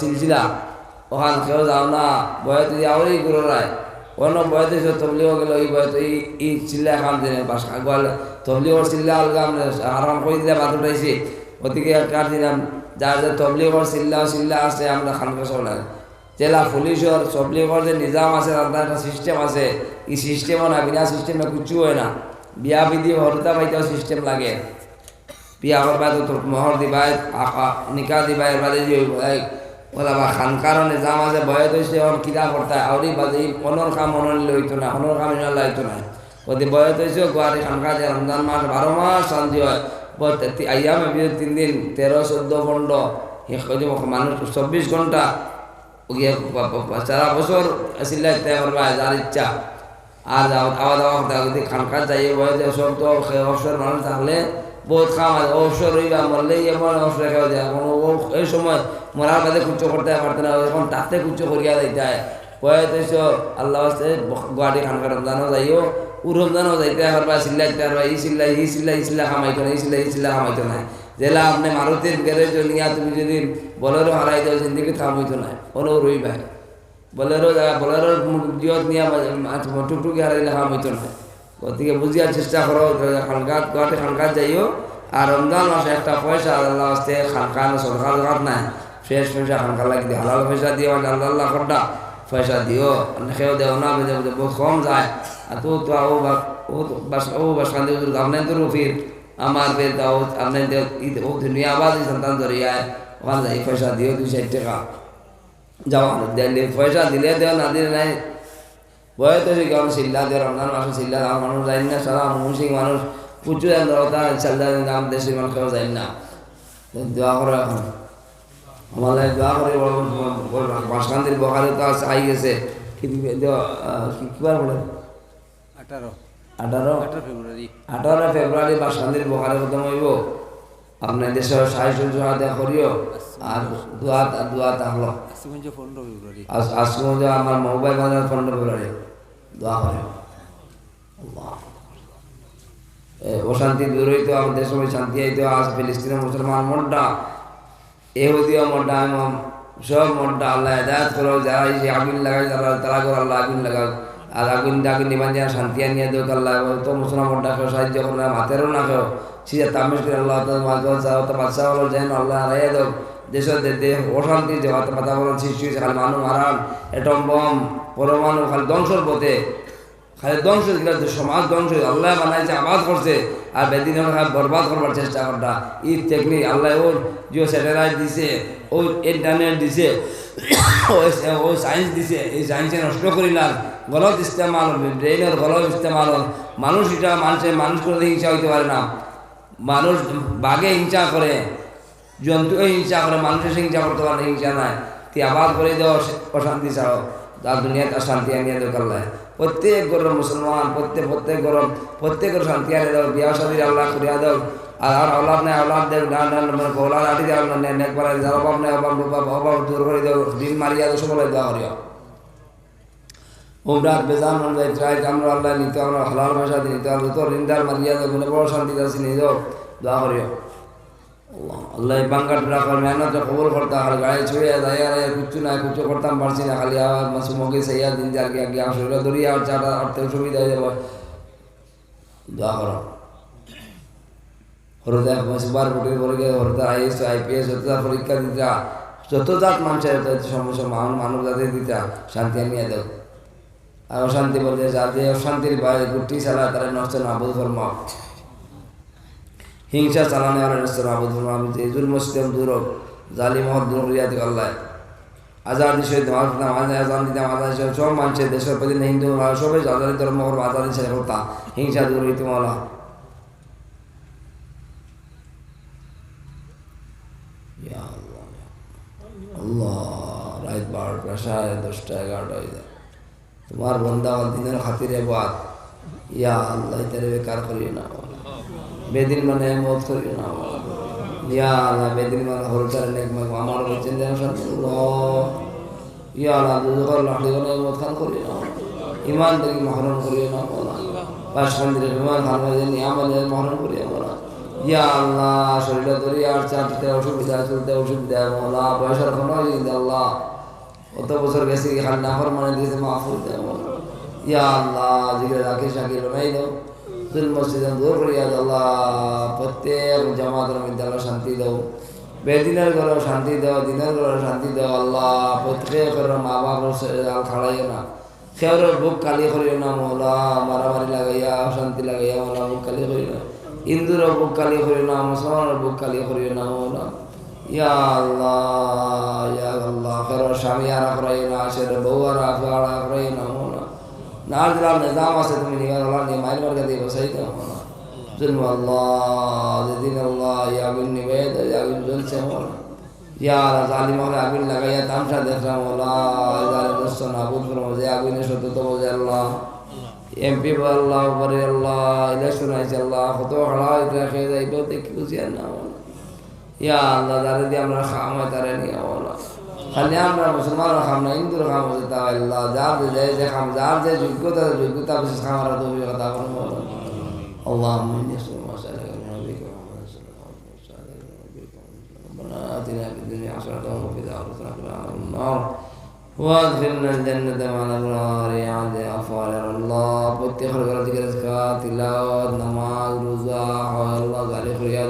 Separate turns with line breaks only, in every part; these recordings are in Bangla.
সিলসিলা ওখান কেউ যাও না বয়স আওয়ারই গুরু রায় অন্য বয়স এসে তবলিও গেল এই বয়স এই এই চিল্লা খাম দিনে, বাস গোয়াল তবলিওর চিল্লা আলগা আমরা আরাম করে দিলে বাদ উঠাইছি। ওদিকে কার দিলাম যার যে তবলিগর চিল্লা চিল্লা আছে, আমরা খানকা সব লাগে জেলা পুলিশর তবলিগর যে নিজাম আছে তাদের একটা সিস্টেম আছে। এই সিস্টেমও না, বিনা সিস্টেমে কিছু হয় না। বিয়া বিধি হরতা পাইতেও সিস্টেম লাগে। বিয়া করবা তো তোর মহর দিবাই নিকা দিবাই বাদে যে ওলা বা খানকার নিজাম আছে ভয় হয়েছে ওর কিরা করতে আউরি বাদে অনর কাম অনর লইতো না অনর কাম ইনার লাইতো না ওদের বয়স হয়েছে গুয়াহাটি খানকা যে রমজান মাস বারো মাস শান্তি হয়। আইয়াম তিন দিন তেরো চোদ্দ পনেরো মানুষ চব্বিশ ঘণ্টা সারা বছর পারবা যার ইচ্ছা। আর আওয়া দাওয়া খানকার যাই বয়সে সব তো অবসর মানুষ থাকলে বহুত কাম অবসর রইবা মরলেই এমন অবসর রেখে দেয় এখন এই সময় মরার বাদে কুচ্ছ করতে পারতে না, এখন তাতে কুচ্ছ করিয়া দিতে হয়। বয়স আল্লাহ আছে, গুয়াহাটি খানকার রমজানও যাইও, ও রমজানও যাইতে পারবা চিল্লাইতে পারবা ই চিল্লাই ই চিল্লাই ই চিল্লা খামাইতো না, ই চিল্লাই ই চিল্লা খামাইতো না। জেলা আপনি মারুতির গ্যারেজ নিয়া তুমি যদি বলেরো হারাই দাও জিন্দিগি থাম হইতো না কোনো রই ভাই বলেরো বলেরো জিয়ত নিয়া টুকটুকি হারাইলে খাম না। গতিকে বুঝিয়ার চেষ্টা করো, খানকাত গুয়াহাটি খানকাত যাইও। আর রমজান মাসে একটা পয়সা, আল্লাহ আসতে খানকান সরকার দরকার নাই। ফ্রেশ পয়সা খানকার লাগি হালাল পয়সা দিয়ে আল্লাহ আল্লাহ করটা পয়সা দিও খেয়েও দেও না বেঁধে বেঁধে বহুত কম যায়। আর তো তো ও ও বাস ও বাস কান্দে আপনার তো ফির আমার বের দাও আপনার ও, দুনিয়া আবাদ সন্তান ধরিয়ায় ওখানে পয়সা দিও, দুই ষাট টাকা। যাও দিলে পয়সা দিলে দেও, না দিলে নাই। কেমন চিল্লা দেয় রমজান মাসে চিল্লা আমার মানুষ যাই না সারা মুসিং মানুষ প্রচুর দরতা চাল্লা দাম দেশের মানুষ যায় না। দোয়া করো এখন। আমার দোয়া করে বাসকান্তির বকালে তো আছে আই গেছে। কি কিবার বলে?
আঠারো।
আঠারো?
আঠারো ফেব্রুয়ারি।
আঠারো ফেব্রুয়ারি বাসকান্তির বকালে খতম হইব। আপনার দেশের সাহায্য সহায়তা করিও। আর দোয়া দোয়া থাকল
আশিগঞ্জ পনেরো ফেব্রুয়ারি
আজ আজকে আমার মোবাইল বাজার পনেরো ফেব্রুয়ারি দোয়া করে। আল্লাহ। অশান্তি দূর হইতো আমাদের সময় শান্তি হইতো আজ ফিলিস্তিনের মুসলমান মনটা এহুদিও মনটা এবং সব মনটা আল্লাহ হেদায়ত করো যারা এই আগুন লাগাই তারা তারা করে আল্লাহ আগুন লাগাও আর আগুন আগুন নিবান যা শান্তি আনিয়ে দেও আল্লাহ তো মুসলমান কেউ সাহায্য করো না হাতেরও না কেউ সিজা তামিজ করে আল্লাহ তো বাচ্চা হলো যেন আল্লাহ হারাইয়া দেও। দেশের দেশ অশান্তি যে বাতাবরণ সৃষ্টি হয়েছে, খালি মানুষ মারান, এটম বম, পরমাণু, খালি ধ্বংসর পথে। খালি ধ্বংস সমাজ ধ্বংস আল্লাহ বানাইছে, আবাদ করছে। আর বেদিন বরবাদ করবার চেষ্টা করটা ই টেকনিক, আল্লাহ ওর যে স্যাটেলাইট দিছে ও ইন্টারনেট দিছে। ও সায়েন্স দিছে, এই সায়েন্সে নষ্ট করিলাম। গলত ইস্তেমাল ব্রেইনের গলত ইস্তেমাল মানুষ এটা মানুষের মানুষ করে হিংসা হইতে পারে না। মানুষ বাঘে হিংসা করে জন্তু হিংসা করে মানুষের হিংসা করতে পারে হিংসা নাই। তুই আবাদ করে দেওয়া অশান্তি ছাড়ো তার দুনিয়াতে শান্তি আনিয়ে দরকার কাল্লায় প্রত্যেক গরম মুসলমান, প্রত্যেক প্রত্যেক গরম প্রত্যেকের শান্তি আনিয়ে দাও, বিয়া শাদির আল্লাহ করিয়া দাও। আর আল্লাহ নেই আল্লাহ দেব না না মানে গোলার আটি দেওয়া না নেক পারা যার অভাব নেই, অভাব অভাব অভাব, দূর করে দেও, দিন মারিয়া দাও সকলে দেওয়া করিও উমরাত, বেজান মন যায় ট্রাই আমরা আল্লাহ, নিতে আমরা হালাল ভাষা নিতে আমরা তো রিন্দার মারিয়া দেব বড় শান্তি আছে আল্লাহ বাঙ্গা টুরা কর মেহনত কবুল করতা আর গায়ে ছুঁয়ে দায়া রে কুচ্ছু না, কুচ্ছু করতাম, পারছি না, খালি আবার মাসু মগে সেইয়া দিন যার গিয়ে গিয়ে শরীরে দরিয়া আর চাটা আটতে সুবিধা হয়ে যাবে। দোয়া করো। হরদা মাসবার বুটের পরে হরদা আইএস, আইপিএস হরদা পরীক্ষা দিতা, যত জাত মানুষের সমস্যা মানব জাতি দিতা, শান্তি আনিয়ে আর অশান্তি বলতে যাতে অশান্তির বাইরে গুটি চালা তারা নষ্ট না, বোধ হিংসা চালানে জুল মুসলিম দূর হোক। জালি মহৎ দূর করিয়া দিক আল্লাহ। আজাদি সহিত মাঝে আজান দিতাম আজাদি সহিত সব মানুষের দেশের প্রতি হিন্দু সবাই আজাদি ধর্ম করব আজাদি করতাম হিংসা দূর হইতে মালা রাত বারোটা, সাড়ে দশটা, এগারোটা তোমার বন্ধা দিনের খাতিরে বাদ ইয়া আল্লাহ তারে বেকার করিও না। বেদিন মানে মত করিও না ইয়া আল্লাহ, বেদিন মানে হরতার নেক মাগ আমার ইয়া আল্লাহ দুজকর লাহড়ি গনে মত খান করিও না। ইমান মহরণ করিও না বাস মন্দিরে ইমান খান নিয়ামলে মহরণ করিও বলা ইয়া আল্লাহ শরীরে দরিয়া আর চাটতে অসুবিধা, চলতে অসুবিধা, মোলা বয়সের কোনো আল্লাহ। কত বছর গেছে, খালি নাফর মানে দিয়েছে মাহফুজ দেয় ইয়া আল্লাহ জিগে রাখি শাকি রমাই দাও। তুল মসজিদ দূর করিয়া আল্লাহ প্রত্যেক জামাতের মধ্যে আল্লাহ শান্তি দাও। বেদিনের ঘরে শান্তি দাও, দিনের ঘরে শান্তি দাও, আল্লাহ প্রত্যেকের মা বাবার খাড়াইও না। খেয়ার বুক কালি করিও না, মোলা, মারামারি লাগাইয়া, অশান্তি লাগাইয়া মোলা বুক কালি করিও না। ইন্দুর বুক কালি করিও না, মুসলমানের বুক কালি করিও না, মোলা। ইয়া আল্লাহ ইয়া আল্লাহ, খের স্বামী আর করাইও না সে বউ আর আড়া করাইও না মোলা নার দিলাম নিজাম আছে তুমি নিগার আল্লাহ নিয়ে মাইল মার্কা দিয়ে বসাই দাও মোলা জন্ম আল্লাহ যেদিন আল্লাহ ইয়াগুন নিবেদ ইয়াগুন জ্বলছে মোলা ইয়া জালিম হলে আগুন লাগাইয়া তামসা দেখলাম ওলা জালিম দোস্ত নাবুদ করব যে আগুনে সত্য তো বোঝে আল্লাহ এমপি আল্লাহ পরে আল্লাহ ইলেকশন হয়েছে আল্লাহ কত হাড়া হইতে খেয়ে যাই তো দেখি বুঝি আর না ওলা ইয়া আল্লাহ যারা দিয়ে আমরা খাম হয় তারা নিয়ে ওলা খালি আমরা মুসলমানরা খাম না হিন্দুর খাম হচ্ছে তা আল্লাহ যার যে যায় যে খাম যার যে যোগ্যতা যোগ্যতা বিশেষ খামার তো কথা বলবো আল্লাহ ربنا آتنا في الدنيا حسنة وفي الآخرة حسنة وقنا عذاب النار وادخلنا الجنة مع الأبرار يا عبد الغفار يا الله প্রত্যেক ঘরে থেকে রিজকা তিলাওয়াত নামাজ রোজা হয় আল্লাহ জারি করিয়া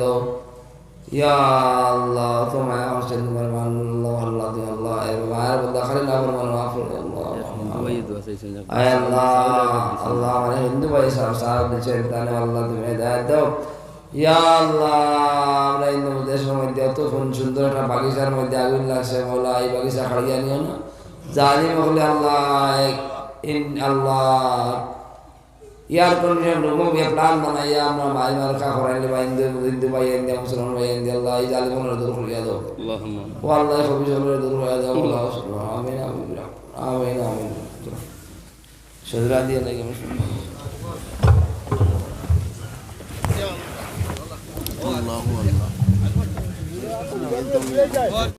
খালি না আমার আয় আল্লাহ আল্লাহ মানে হিন্দু ভাই সাহেব সাহেব দিচ্ছেন তাহলে আল্লাহ তুমি হেদায়ত দাও ইয়া আল্লাহ আমরা হিন্দু দেশের মধ্যে এত সুন্দর একটা বাগিচার মধ্যে আগুন লাগছে বলা এই বাগিচা খাড়িয়া নিও না জানি মহলে আল্লাহ আল্লাহ ইয়ার কন্ডিশন রুমো বিয়ে প্ল্যান বানাইয়া আমরা মাই মার করাইলে বা হিন্দু হিন্দু ভাই হিন্দু মুসলমান ভাই হিন্দু আল্লাহ এই জালিমনের দূর করিয়া দাও ও আল্লাহ কবি সকলের দূর করিয়া দাও দিয়ে
নাকি আল্লাহু